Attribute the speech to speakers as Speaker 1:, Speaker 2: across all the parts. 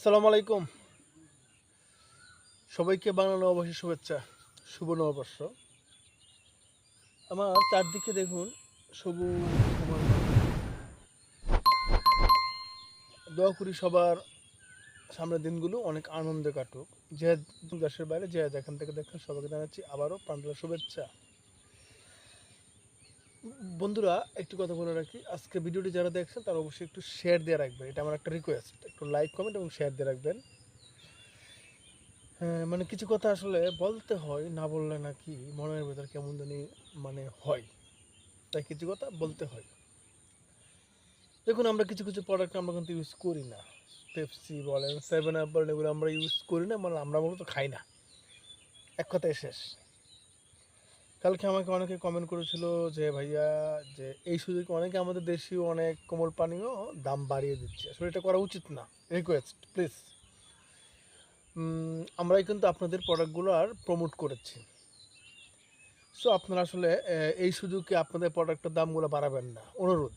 Speaker 1: আসসালামু আলাইকুম। সবাইকে বাংলা নববর্ষের শুভেচ্ছা, শুভ নববর্ষ। আমার চারদিকে দেখুন সবুজ। দোয়া করি সবার সামনের দিনগুলো অনেক আনন্দে কাটুক। যে দেশের বাইরে, যে যেখান থেকে দেখেন সবাইকে জানাচ্ছি আবারও প্রান্তলা শুভেচ্ছা। বন্ধুরা, একটু কথা বলে রাখি। আজকে ভিডিওটি যারা দেখছেন, তারা অবশ্যই একটু শেয়ার দিয়ে রাখবেন। এটা আমার একটা রিকোয়েস্ট একটু লাইক কমেন্ট এবং শেয়ার দিয়ে রাখবেন। হ্যাঁ মানে কিছু কথা আসলে বলতে হয়, না বললে নাকি মনের ভেতর কেমন জানি মানে হয়। তাই কিছু কথা বলতে হয়। দেখুন, আমরা কিছু কিছু প্রোডাক্ট আমরা কিন্তু ইউজ করি না। পেপসি বলেন সেভেন আপ বলেন, এগুলো আমরা ইউজ করি না মানে আমরা মূলত খাই না। এক কথায় শেষ। কালকে আমাকে অনেকে কমেন্ট করেছিল যে, ভাইয়া, যে এই সুযোগে অনেকে আমাদের দেশীয় অনেক কোমল পানীয় দাম বাড়িয়ে দিচ্ছে। আসলে এটা করা উচিত না। রিকোয়েস্ট প্লিজ আমরাই কিন্তু আপনাদের প্রোডাক্টগুলো আর প্রমোট করেছি। সো আপনারা আসলে এই সুযোগে আপনাদের প্রোডাক্টের দামগুলো বাড়াবেন না। অনুরোধ।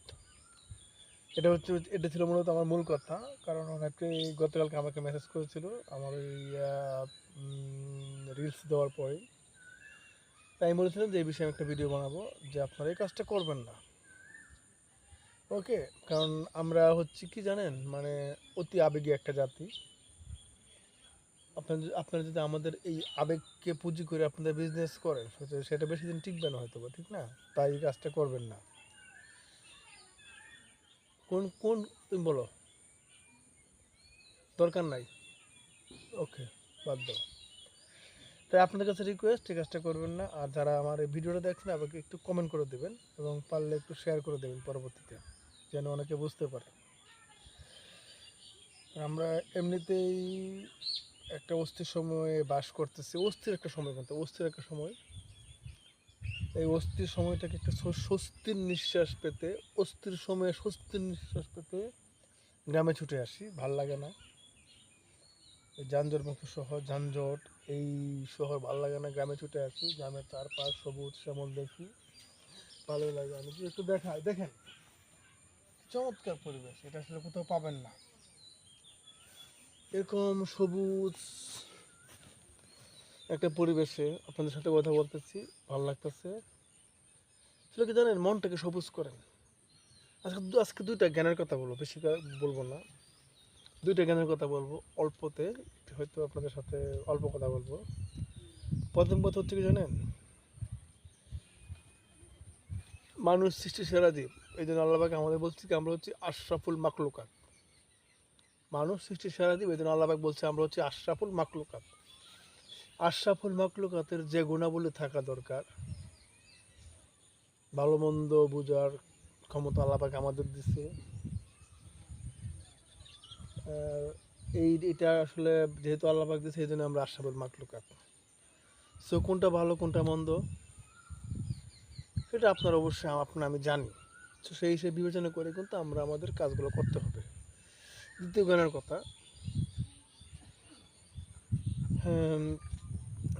Speaker 1: এটা হচ্ছে, এটা ছিল মূলত আমার মূল কথা। কারণ অনেকে গতকালকে আমাকে মেসেজ করেছিল আমার এই রিলস দেওয়ার পরেই। তাই আমি বলেছিলাম যে এই বিষয়ে আমি একটা ভিডিও বানাবো যে আপনারা এই কাজটা করবেন না। ওকে কারণ আমরা হচ্ছে কি জানেন? মানে অতি আবেগী একটা জাতি। আপনার আপনারা যদি আমাদের এই আবেগকে পুঁজি করে আপনাদের বিজনেস করেন সেটা- বেশি দিন টিকবে না হয়তো ঠিক না? তাই এই কাজটা করবেন না। কোন কোন, তুমি বলো। দরকার নাই। ওকে বাদ দাও। তাই আপনাদের কাছে রিকোয়েস্ট এই কাজটা করবেন না। আর যারা আমার এই ভিডিওটা দেখছেন, আমাকে একটু কমেন্ট করে দেবেন এবং পারলে একটু শেয়ার করে দেবেন পরবর্তীতে, যেন অনেকে বুঝতে পারে। আমরা এমনিতেই একটা অস্থির সময়ে বাস করতেছি। অস্থির একটা সময় কিন্তু অস্থির একটা সময়। এই অস্থির সময়টাকে একটা স্বস্তির নিঃশ্বাস পেতে, অস্থির সময়ে স্বস্তির নিঃশ্বাস পেতে গ্রামে ছুটে আসি। ভালো লাগে না। এই যানজটমুক্ত শহর, যানজট, এই শহর ভালো লাগে না, গ্রামে ছুটে আসি গ্রামের চারপাশ সবুজ শ্যামল দেখি ভালো লাগে যদি একটু দেখাই, দেখেন চমৎকার পরিবেশ, এটা আসলে কোথাও পাবেন না। এরকম সবুজ একটা পরিবেশে আপনাদের সাথে কথা বলতেছি, ভালো লাগতেছে। আসলে কি জানেন, মনটাকে সবুজ করেন। আজকে আজকে দুইটা জ্ঞানের কথা বলব, বেশি বলব না। দুইটা জ্ঞানের কথা বলব। অল্পতে হয়তো আপনাদের সাথে অল্প কথা বলব। প্রথম কথা হচ্ছে কি জানেন? মানুষ সৃষ্টি সেরা জীব। এই জন্য আল্লাহবাকে আমাদের বলছি কি আমরা হচ্ছি আশরাফুল মাকলুকাত মানুষ সৃষ্টি সেরা জীব এই জন্য আল্লাহবাক বলছে আমরা হচ্ছি আশরাফুল মাকলুকাত আশরাফুল মাকলুকাতের যে গুণাবলী থাকা দরকার ভালো মন্দ বোঝার ক্ষমতা আল্লাহবাক আমাদের আহ, এই এটা আসলে যেহেতু আল্লাহ পাক এই জন্য আমরা আশাবুল মাকলুকাত সো কোনটা ভালো, কোনটা মন্দ, সেটা আপনার অবশ্যই আপনার আমি জানি। তো সেই হিসেবে বিবেচনা করে কিন্তু আমরা আমাদের কাজগুলো করতে হবে। দ্বিতীয় গানের কথা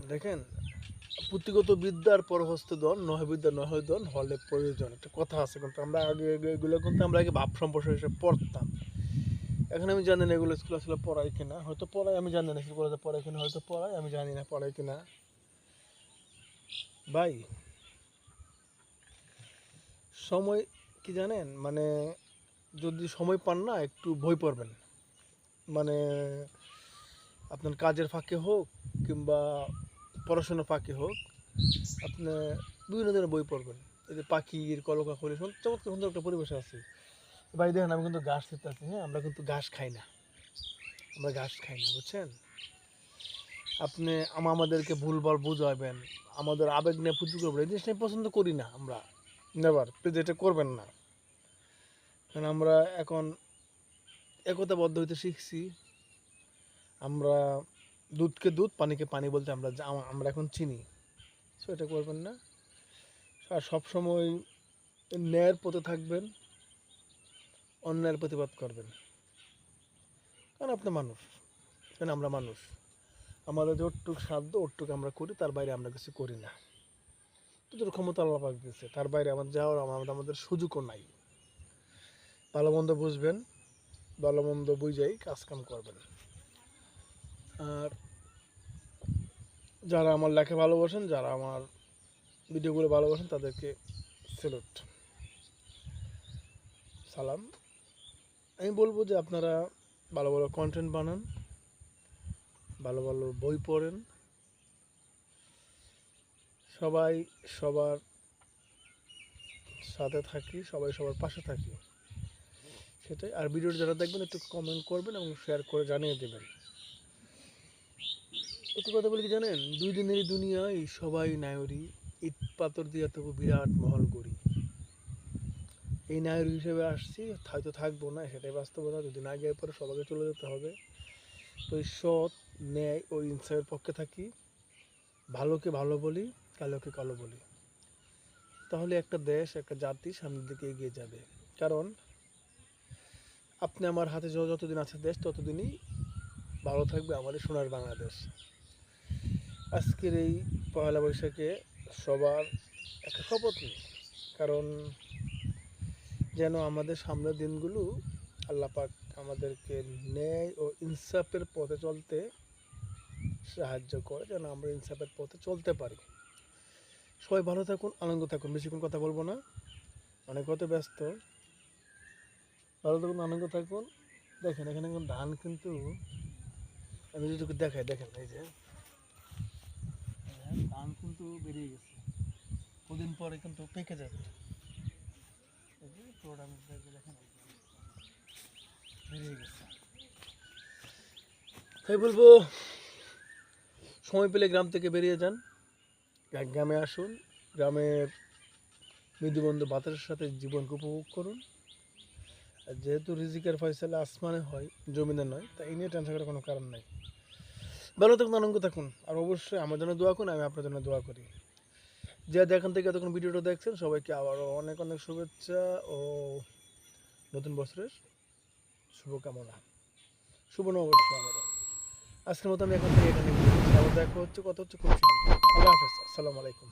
Speaker 1: দেখেন, পুঁথিগত বিদ্যার পরহস্তে দন নহে বিদ্যা, নহে দন হলে প্রয়োজন। একটা কথা আছে কিন্তু আমরা আগে, আগে- এগুলো কিন্তু আমরা আগে ভাব সম্পর্ক হিসেবে পড়তাম। এখন আমি জানি না এগুলো স্কুল আসলে পড়াই কিনা। হয়তো পড়াই আমি জানি না স্কুল কলেজে পড়াই কিনা, হয়তো পড়াই আমি জানি না পড়াই কিনা। ভাই, সময় কি জানেন? মানে যদি সময় পান না, একটু বই পড়বেন। মানে আপনার কাজের ফাঁকে হোক কিংবা পড়াশোনার ফাঁকে হোক, আপনি বিভিন্ন ধরনের বই পড়বেন। এই যে পাখির কলকা কলি চমৎকার সুন্দর একটা পরিবেশ আছে। ভাই, দেখেন, আমি কিন্তু ঘাস খেতে আছি হ্যাঁ? আমরা কিন্তু ঘাস খাই না। আমরা ঘাস খাই না, বুঝছেন? আপনি আম- আমাদেরকে ভুলভাল বুঝাবেন আমাদের আবেগ নিয়ে পুজো করবেন, এই জিনিসটা পছন্দ করি না আমরা। নেবার প্লিজ এটা করবেন না। কারণ আমরা এখন একতাবদ্ধ হইতে শিখছি। আমরা দুধকে দুধ, পানিকে পানি বলতে আমরা আমরা এখন চিনি। সো এটা করবেন না। আর সবসময় ন্যায়ের পথে থাকবেন। অন্যায়ের প্রতিবাদ করবেন। কারণ আপনি মানুষ, কারণ আমরা মানুষ। আমাদের যতটুক সাধ্য ওটুক আমরা করি, তার বাইরে আমরা কিছু করি না। তোদের ক্ষমতা আল্লাহ পাক দিয়েছে, তার বাইরে আমাদের যাওয়ার আমাদের আমাদের সুযোগও নাই। ভালো মন্দ বুঝবেন, ভালো মন্দ বুঝাই কাজ কাম করবেন। আর যারা আমার লেখা ভালোবাসেন, যারা আমার ভিডিওগুলো ভালোবাসেন, তাদেরকে সেলুট সালাম। আমি বলব যে আপনারা ভালো ভালো কন্টেন্ট বানান, ভালো ভালো বই পড়েন। সবাই সবার সাথে থাকি, সবাই সবার পাশে থাকি। সেটাই। আর ভিডিওটা যারা দেখবেন, একটু কমেন্ট করবেন এবং শেয়ার করে জানিয়ে দেবেন। একটু কথা বলি কি জানেন? দুই দিনের দুনিয়ায় সবাই নায়রি। ইট পাথর দিয়ে তবু বিরাট মহল গড়ি। এই নায়রি হিসেবে আসছি হয়তো থাকব না, সেটাই বাস্তবতা যদি না গিয়ে পরে সবাইকে চলে যেতে হবে। তো সৎ ন্যায় ও ইনসাফের পক্ষে থাকি। ভালোকে ভালো বলি, কালোকে কালো বলি। তাহলে একটা দেশ, একটা জাতি সামনের দিকে এগিয়ে যাবে। কারণ আপনি আমার হাতে যতদিন আছে দেশ, ততদিনই ভালো থাকবে আমাদের সোনার বাংলাদেশ। আজকের এই পয়লা বৈশাখে সবার একটা শপথ নিই। কারণ যেন আমাদের সামনের দিনগুলো আল্লাপাক আমাদেরকে ন্যায় ও ইনসাফের পথে চলতে সাহায্য করে যেন আমরা ইনসাফের পথে চলতে পারি। সবাই ভালো থাকুন আনন্দ থাকুন বেশিক্ষণ কথা বলব না। অনেক কত ব্যস্ত। ভালো থাকুন আনন্দ থাকুন। দেখেন এখানে কিন্তু ধান কিন্তু আমি যদি দেখাই দেখেন এই যে। হ্যাঁ, ধান কিন্তু বেরিয়ে গেছে। কদিন পরে কিন্তু পেকে যাবে। তাই বলব, সময় পেলে গ্রাম থেকে বেরিয়ে যান। গ্রামে আসুন, গ্রামের মৃদুবন্ধু বাতাসের সাথে জীবনকে উপভোগ করুন। আর যেহেতু রিজিকের ফয়সালা আসমানে হয়, জমিনে নয়, তাই নিয়ে টেনশন করার কোনো কারণ নাই। ভালো থাকুন, আনন্দ থাকুন। আর অবশ্যই আমার জন্য দোয়া করুন, আমি আপনার জন্য দোয়া করি। যে যেখান থেকে এতক্ষণ ভিডিওটা দেখছেন, সবাইকে আবারও অনেক অনেক শুভেচ্ছা ও নতুন বছরের শুভকামনা। শুভ নববর্ষ আবারও। আজকের মতো আমি এখন থেকে এখানে দেখা হচ্ছে কত হচ্ছে খুব। আল্লাহ হাফেজ, আসসালামু আলাইকুম।